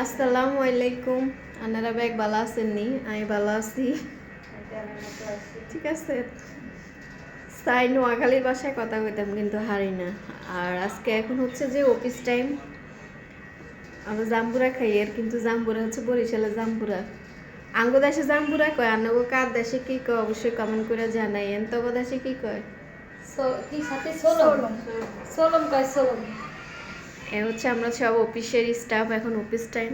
আসসালামু আলাইকুম। আপনারা ব্যাগ ভালো আছেননি আমি ভালো আছি। ঠিক আছে। তাই নোয়াখালীর বাসায় কথা কইতাম কিন্তু হারি না। আর আজকে এখন হচ্ছে যে অফিস টাইম আমরা জাম্বুরা খাই আর কিন্তু জাম্বুরা হচ্ছে বরিশালে জাম্বুরা। আঙ্গ দেশে জাম্বুরা কয় আর নগো কার দেশে কি কয় অবশ্যই কমেন্ট করে জানাই এন তগো দেশে কি কয়? কি সাথে? সোলম। সোলম কয় সোলম। এ হচ্ছে আমরা সব অফিসের স্টাফ এখন অফিস টাইম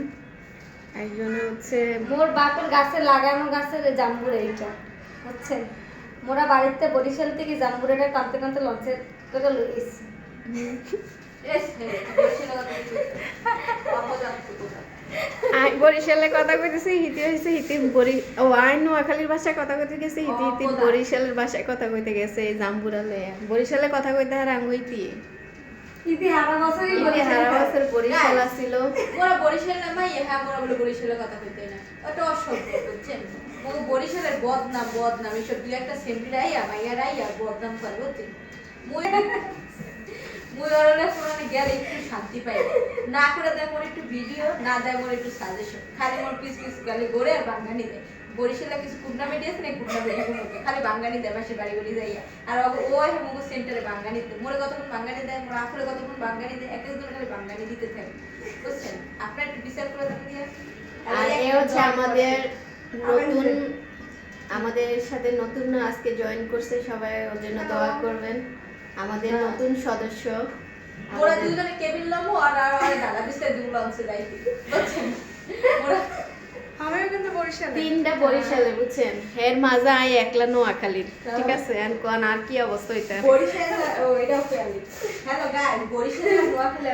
একজনে হচ্ছে মোর বাপের গাছে লাগানো গাছের জাম্বুরা এইটা হচ্ছে মোরা বাড়িতে বরিশাল থেকে জাম্বুরাটা কাঁদতে কাঁদতে লঞ্চে করে লইছি আই বরিশালে কথা কইতেছি হিতি হইছে হিতি বরি ও আই নোয়াখালীর ভাষায় কথা কইতে গেছে হিতি হিতি বরিশালের ভাষায় কথা কইতে গেছে জাম্বুরা বরিশালে কথা কইতে আর আঙ্গুইতি ইতি হারা বছরই হারা বছর বরিশাল আসিল। মোরা বরিশাল না ভাই হ্যাঁ মোরা বলে বরিশালের কথা কইতে না। ওটা অসভ্য বুঝছেন? ও বরিশালের বদনাম বদনাম এসব দুই একটা সেন্টি রাইয়া মাইয়া রাইয়া বদনাম করে বুঝছেন? মুই মুই ওরলে গেলে একটু শান্তি পাই। না করে দেয় মোর একটু ভিডিও না দেয় মোর একটু সাজেশন খালি মোর পিস পিস গেলে গড়ে আর বাঙ্গানি দেয়। বরিশালে কিছু কুটনা মিডিয়া আছে না কুটনা মিডিয়া খালি বাঙ্গানি দেয় মাসে বাড়ি বাড়ি যাইয়া। আর ও- ও হে সেন্টারে বাঙ্গানি দেয়। মোরে কতক্ষণ বাঙ্গানি দেয় মোর আফরে কতক্ষণ বাঙ্গানি দেয়? এক একজন খালি বাঙ্গানি দিতে থাকে। বুঝছেন? আপনার একটু বিচার করে দেখেন আর এ হচ্ছে আমাদের নতুন আমাদের সাথে নতুন আজকে জয়েন করছে সবাই ওর জন্য দোয়া করবেন। আমাদের নতুন সদস্য। ওরা দুজনে কেবিন লমো আর আর দাদা বিস্তার দিব লঞ্চে যাইতে বুঝছেন? কিন্তু বরিশালে তিনটা বরিশালে বুঝছেন? হের মাজা আই একলা নোয়াখালীর ঠিক আছে? কোন আর কি অবস্থা এটা বরিশাল ও এটাও হ্যালো গাইস বরিশাল নোয়াখালী